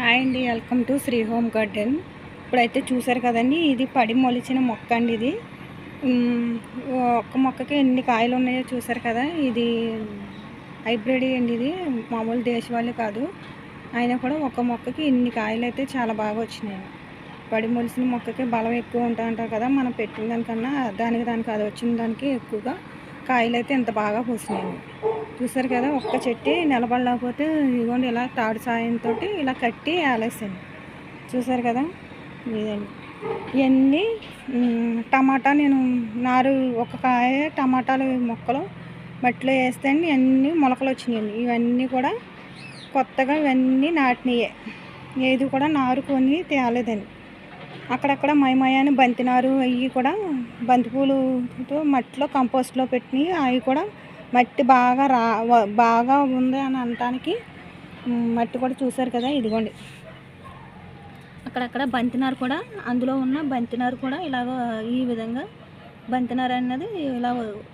Hi అండి welcome to Shri home garden. ఇప్పుడైతే చూసారు కదండి ఇది పడి మొలిచిన మొక్క అండి ఇది. ఒక్క మొక్కకి ఎన్ని కాయలు ఉన్నాయో చూసారు కదా ఇది హైబ్రిడ్ అండి ఇది. మామూలు దేశవాళీ కాదు. అయినా కూడా ఒక మొక్కకి ఇన్ని కాయలు అయితే చాలా బాగా వచ్చినాయి. పడి మొలిసిన మొక్కకి బలం ఎక్కువ ఉంటుందంటారు కదా మనం పెట్టిన దానికన్నా దానికి దానికి అది వచ్చిన దానికి ఎక్కువగా కాయలు అయితే ఇంత బాగా పూసినాయి. చూసారు కదా ఒక్క చెట్టు నిలబడలేకపోతే ఇదిగోండి ఇలా తాడు సాయంతో ఇలా కట్టి ఆలేసాను. చూసారు కదా ఇదండి. ఇవన్నీ టమాటా నేను నారు ఒక కాయ టమాటాలు మొక్కలు మట్టిలో వేస్తే అండి ఇవన్నీ మొలకలు వచ్చినాయండి. ఇవన్నీ కూడా కొత్తగా ఇవన్నీ నాటినయే. ఏది కూడా నారు కొని తేలేదండి. అక్కడక్కడ మైమయాని బంతి నారు అవి కూడా బంతిపూలుతో మట్టిలో కంపోస్ట్లో పెట్టినవి అవి కూడా మట్టి బాగా రా బాగా ఉంది అని అనటానికి మట్టి కూడా చూసారు కదా ఇదిగోండి. అక్కడక్కడ బంతినారు కూడా అందులో ఉన్న బంతినారు కూడా ఇలాగ ఈ విధంగా బంతినారు అన్నది ఇలా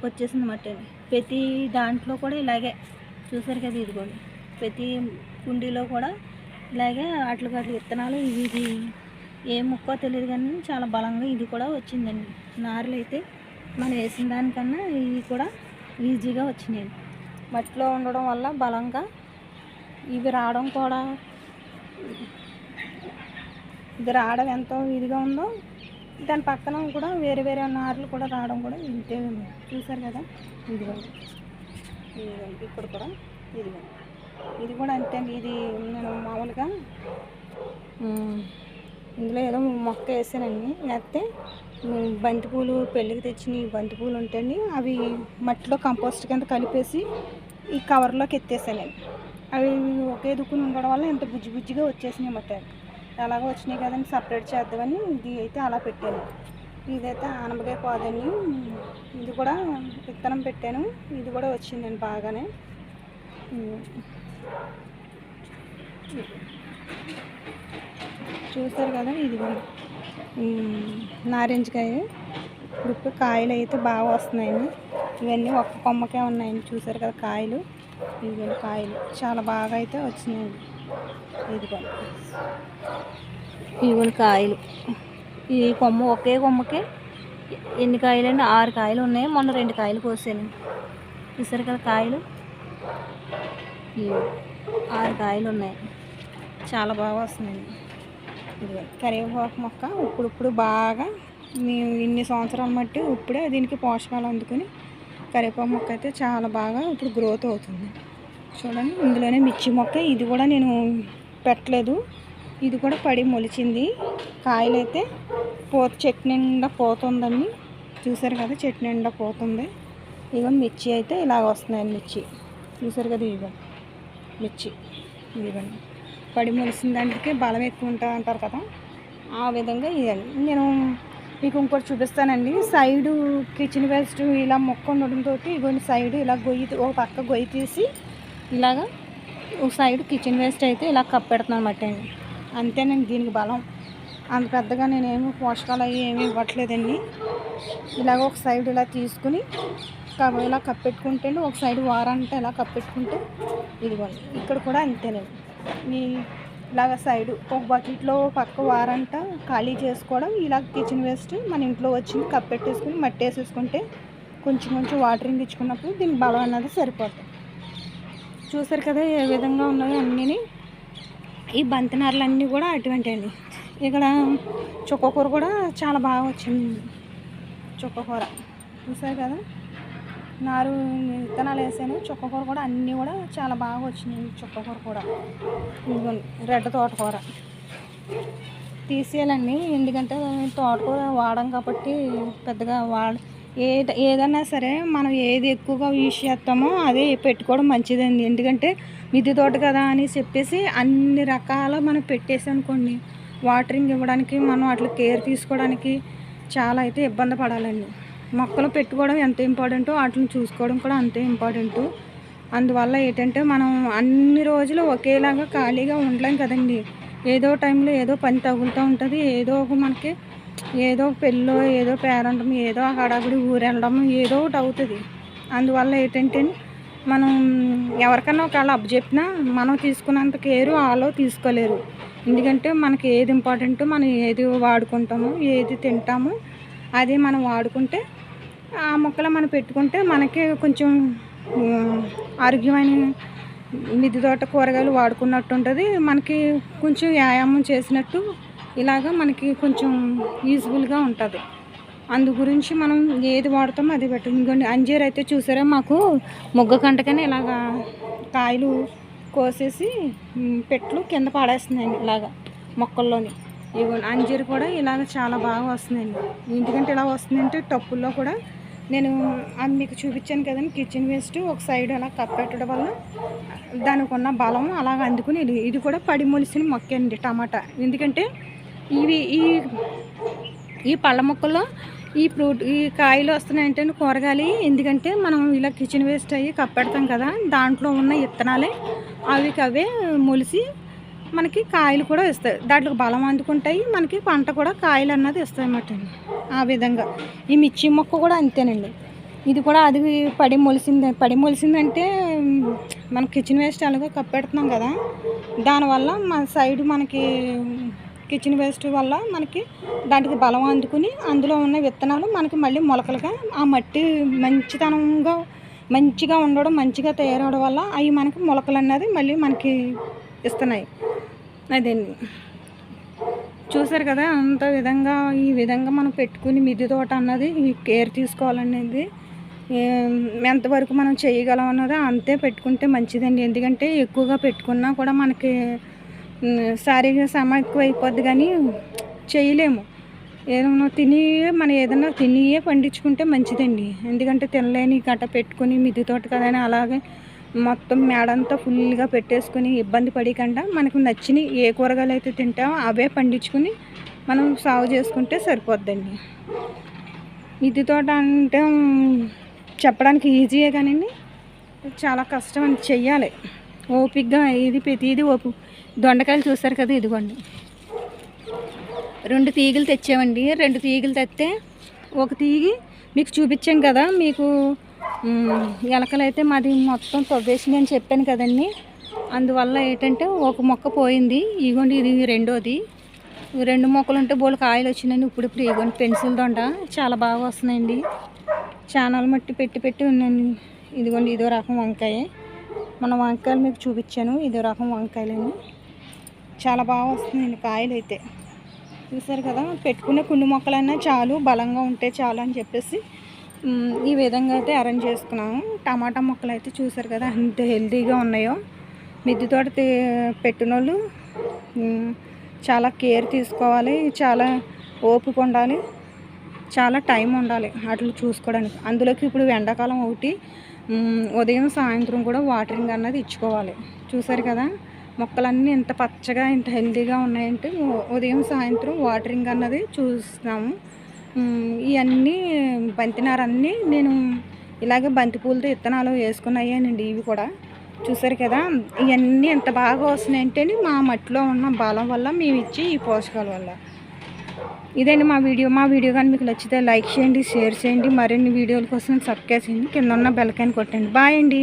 వచ్చేసింది మట్టి అండి. ప్రతి దాంట్లో కూడా ఇలాగే చూసారు కదా ఇదిగోండి. ప్రతి కుండీలో కూడా ఇలాగే అట్లకి అట్ల విత్తనాలు ఇవి ఇది ఏ ముక్కో తెలియదు కానీ చాలా బలంగా ఇది కూడా వచ్చిందండి. నారులు అయితే మనం వేసిన దానికన్నా ఇవి కూడా ఈజీగా వచ్చినాయి. మట్టిలో ఉండడం వల్ల బలంగా ఇవి రావడం కూడా ఇది రావడం ఎంతో ఇదిగా ఉందో దాని పక్కన కూడా వేరే వేరే నార్లు కూడా రావడం కూడా ఇంతే చూసారు కదా? ఇదిగోండి ఇక్కడ కూడా ఇదిగోండి ఇది కూడా అంతే ఇది నేను మామూలుగా ఇందులో ఏదో మొక్క వేసానండి. లేకపోతే బంతిపూలు పెళ్ళికి తెచ్చిన బంతిపూలు ఉంటాయండి. అవి మట్టిలో కంపోస్ట్ కింద కలిపేసి ఈ కవర్లోకి ఎత్తేసానండి అవి ఒకే దుక్కుని ఉండడం వల్ల ఇంత బుజ్జి బుజ్జిగా వచ్చేసినాయి అన్నమాట. ఎలాగో వచ్చినాయి కదండి సపరేట్ చేద్దామని ఇది అయితే అలా పెట్టాను. ఇదైతే ఆనపకాయ పోదండి. ఇది కూడా విత్తనం పెట్టాను. ఇది కూడా వచ్చిందండి బాగానే. చూస్తారు కదా ఇది కూడా నారింజకాయ ఇప్పుడు ఇప్పుడు కాయలు అయితే బాగా వస్తున్నాయండి. ఇవన్నీ ఒక్క కొమ్మకే ఉన్నాయండి. చూసారు కదా కాయలు? ఇదిగోండి కాయలు. చాలా బాగా అయితే వచ్చినాయండి. ఇదిగో. ఇదిగోండి కాయలు. ఈ కొమ్మ ఒకే కొమ్మకే ఎన్ని కాయలు అండి ఆరు కాయలు ఉన్నాయి. మొన్న రెండు కాయలు కోసాను చూసారు కదా కాయలు? ఆరు కాయలు ఉన్నాయి. చాలా బాగా వస్తున్నాయండి. కరివేపాకు మొక్క ఇప్పుడు ఇప్పుడు బాగా మేము ఇన్ని సంవత్సరాలు మట్టి ఇప్పుడే దీనికి పోషకాలు అందుకుని కరివేపాకు మొక్క అయితే చాలా బాగా ఇప్పుడు గ్రోత్ అవుతుంది. చూడండి ఇందులోనే మిర్చి మొక్క ఇది కూడా నేను పెట్టలేదు. ఇది కూడా పడి మొలిచింది. కాయలైతే పో పోత చెట్టు నిండా పోతుందండి. చూసారు కదా చెట్టు నిండా పోతుంది. ఇగో మిర్చి అయితే ఇలాగ వస్తున్నాయి మిర్చి. చూసారు కదా ఇదిగో మిర్చి. ఇదిగోండి. పడి మొలిసిన దానికి బలం ఎక్కువ ఉంటుంది అంటారు కదా. ఆ విధంగా ఇదండి నేను మీకు ఇంకోటి చూపిస్తానండి. సైడు కిచెన్ వేస్ట్ ఇలా మొక్క ఉండడంతో ఇగోండి సైడ్ ఇలా గొయ్యి ఒక పక్క గొయ్యి తీసి ఇలాగా ఒక సైడ్ కిచెన్ వేస్ట్ అయితే ఇలా కప్పెడుతున్నాను అనమాట అండి అంతేనండి దీనికి బలం. అంత పెద్దగా నేనేమి పోషకాలు అవి ఏమి ఇవ్వట్లేదండి. ఇలాగ ఒక సైడ్ ఇలా తీసుకుని ఇలా కప్పెట్టుకుంటే ఒక సైడ్ వారంటే ఇలా కప్పెట్టుకుంటే ఇదిగోండి. ఇక్కడ కూడా అంతేనండి. ఈ ఇలాగ సైడ్ ఒక బకెట్లో పక్క వారంట ఖాళీ చేసుకోవడం ఇలా కిచెన్ వేస్ట్ మన ఇంట్లో వచ్చి కప్పెట్టేసుకుని మట్టి వేసేసుకుంటే కొంచెం కొంచెం వాటరింగ్ ఇచ్చుకున్నప్పుడు దీనికి బలం అన్నది సరిపోతుంది. చూసారు కదా ఏ విధంగా ఉన్నాయో అన్నీ ఈ బంతినారులన్నీ కూడా అటువంటి అండి ఇక్కడ చుక్కకూర కూడా చాలా బాగా వచ్చింది. చుక్కకూర. చూసారు కదా? నారు విత్తనాలు వేసాను. చుక్కకూర కూడా అన్నీ కూడా చాలా బాగా వచ్చినాయి. చుక్కకూర కూడా. రెడ్ తోటకూర. తీసేయాలండి. ఎందుకంటే తోటకూర వాడం కాబట్టి పెద్దగా వాడ ఏ ఏదైనా సరే మనం ఏది ఎక్కువగా యూజ్ చేస్తామో అదే పెట్టుకోవడం మంచిదండి. ఎందుకంటే మిద్దె తోట కదా అని చెప్పేసి అన్ని రకాల మనం పెట్టేసి అనుకోండి వాటరింగ్ ఇవ్వడానికి మనం అట్లా కేర్ తీసుకోవడానికి చాలా అయితే ఇబ్బంది పడాలండి. మొక్కలు పెట్టుకోవడం ఎంత ఇంపార్టెంటో వాటిని చూసుకోవడం కూడా అంతే ఇంపార్టెంటు. అందువల్ల ఏంటంటే మనం అన్ని రోజులు ఒకేలాగా ఖాళీగా ఉండలేం కదండి. ఏదో టైంలో ఏదో పని తగులుతూ ఉంటుంది. ఏదో ఒక మనకి ఏదో పెళ్ళో ఏదో పేరంటం ఏదో హడావిడి ఊరెళ్ళడం ఏదో ఒకటి అవుతుంది. అందువల్ల ఏంటంటే మనం ఎవరికైనా ఒకవేళ అప్పు చెప్పినా మనం తీసుకున్నంత కేరు వాళ్ళు తీసుకోలేరు. ఎందుకంటే మనకి ఏది ఇంపార్టెంట్ మనం ఏది వాడుకుంటామో ఏది తింటామో అది మనం వాడుకుంటే ఆ మొక్కలు మనం పెట్టుకుంటే మనకే కొంచెం ఆరోగ్యమైన మిద్దె తోట కూరగాయలు వాడుకున్నట్టు ఉంటుంది మనకి కొంచెం వ్యాయామం చేసినట్టు ఇలాగ మనకి కొంచెం యూజ్ఫుల్గా ఉంటుంది. అందు గురించి మనం ఏది వాడతామో అది పెట్టు. అంజీర్ అయితే చూసారా? మాకు మొగ్గ కంటకనే ఇలాగా కాయలు కోసేసి పెట్లు కింద పాడేస్తున్నాయండి ఇలాగా మొక్కల్లోని. ఇవ్వండి అంజీర్ కూడా ఇలాగ చాలా బాగా వస్తుందండి. ఎందుకంటే ఇలా వస్తుందంటే టప్పుల్లో కూడా నేను అది మీకు చూపించాను కదండి కిచెన్ వేస్ట్ ఒక సైడ్ అలా కప్పెట్టడం వల్ల దానికి ఉన్న బలం అలాగ అందుకుని ఇది ఇది కూడా పడి మొలిసిన మొక్క అండి టమాటా. ఎందుకంటే ఇవి ఈ ఈ పళ్ళ మొక్కల్లో ఈ ఫ్రూట్ ఈ కాయలు వస్తున్నాయంటే కూరగాయలు ఎందుకంటే మనం ఇలా కిచెన్ వేస్ట్ అయ్యి కప్పెడతాం కదా దాంట్లో ఉన్న ఇత్తనాలే అవి అవే మొలిసి మనకి కాయలు కూడా ఇస్తాయి. దాంట్లో బలం అందుకుంటాయి. మనకి పంట కూడా కాయలు అన్నది ఇస్తాయి అన్నమాట ఆ విధంగా. ఈ మిర్చి మొక్క కూడా అంతేనండి. ఇది కూడా అది పడి మొలిసింది పడి మొలిసిందంటే మ్, మన కిచెన్ వేస్ట్ అలాగే కప్పెడుతున్నాం కదా. దానివల్ల మన సైడ్ మనకి కిచెన్ వేస్ట్ వల్ల మనకి దానికి బలం అందుకుని అందులో ఉన్న విత్తనాలు మనకి మళ్ళీ మొలకలుగా ఆ మట్టి మంచితనంగా మంచిగా ఉండడం మంచిగా తయారవడం వల్ల అవి మనకి మొలకలు అన్నది మళ్ళీ మనకి ఇస్తున్నాయి. అదండి. చూసారు కదా అంత విధంగా ఈ విధంగా మనం పెట్టుకుని మిద్దె తోట అన్నది ఈ కేర్ తీసుకోవాలనేది ఎంతవరకు మనం చేయగలం అన్నది అంతే పెట్టుకుంటే మంచిదండి. ఎందుకంటే ఎక్కువగా పెట్టుకున్నా కూడా మనకి శారీరక శ్రమ ఎక్కువ అయిపోద్ది కానీ చేయలేము. ఏదైనా తిని మనం ఏదైనా తినియే పండించుకుంటే మంచిదండి. ఎందుకంటే తినలేని గట్ట పెట్టుకుని మిద్దె తోట కదా అలాగే మొత్తం మేడంతా ఫుల్గా పెట్టేసుకుని ఇబ్బంది పడకుండా మనకు నచ్చిన ఏ కూరగాయలు అయితే తింటామో అవే పండించుకుని మనం సాగు చేసుకుంటే సరిపోద్దండి. ఇది తోట అంటే చెప్పడానికి ఈజీయే కానీ చాలా కష్టం అని చెయ్యాలి. ఓపిక్గా ఇది ప్రతిది ఓపు దొండకాయలు చూసారు కదా ఇదిగోండి. రెండు తీగలు తెచ్చామండి. రెండు తీగలు తెస్తే ఒక తీగి మీకు చూపించాం కదా మీకు మ్, ఎలకలైతే మాది మొత్తం తవ్వేసింది అని చెప్పాను కదండి. అందువల్ల ఏంటంటే ఒక మొక్క పోయింది. ఇగోండి ఇది రెండోది. రెండు మొక్కలు ఉంటే బోలు కాయలు వచ్చినాయండి ఇప్పుడు ఇప్పుడు ఇగోండి పెన్సిల్ దొండ చాలా బాగా వస్తున్నాయండి. ఛానల్ మట్టి పెట్టి పెట్టి ఉన్నాను ఇదిగోండి ఇదో రకం వంకాయ. మన వంకాయలు మీకు చూపించాను. ఇదో రకం వంకాయలని చాలా బాగా వస్తున్నాయండి కాయలు అయితే. చూసారు కదా పెట్టుకునే కుండి మొక్కలైనా చాలు బలంగా ఉంటే చాలు అని చెప్పేసి ఈ విధంగా అయితే అరేంజ్ చేసుకున్నాము. టమాటా మొక్కలు అయితే చూసారు కదా ఎంత హెల్తీగా ఉన్నాయో. మిద్దె తోట పెట్టిన వాళ్ళు చాలా కేర్ తీసుకోవాలి చాలా ఓపిక ఉండాలి చాలా టైం ఉండాలి వాటిని చూసుకోవడానికి. అందులోకి ఇప్పుడు ఎండాకాలం ఒకటి ఉదయం సాయంత్రం కూడా వాటరింగ్ అన్నది ఇచ్చుకోవాలి. చూసారు కదా మొక్కలన్నీ ఇంత పచ్చగా ఇంత హెల్తీగా ఉన్నాయంటే ఉదయం సాయంత్రం వాటరింగ్ అన్నది చూస్తాము ఇవన్నీ బంతినారన్నీ నేను ఇలాగే బంతిపూలతో ఇత్తనాలు విత్తనాలు వేసుకున్నాయేనండి ఇవి కూడా. చూసారు కదా ఇవన్నీ ఎంత బాగా వస్తున్నాయంటే మా మట్టిలో ఉన్న బలం వల్ల మేము ఇచ్చి ఈ పోషకాల వల్ల. ఇదండి మా వీడియో. మా వీడియో కానీ మీకు నచ్చితే లైక్ చేయండి షేర్ చేయండి. మరిన్ని వీడియోల కోసం సబ్స్క్రైబ్ చేయండి. కింద ఉన్న బెల్కాయని కొట్టండి. బాయ్ అండి.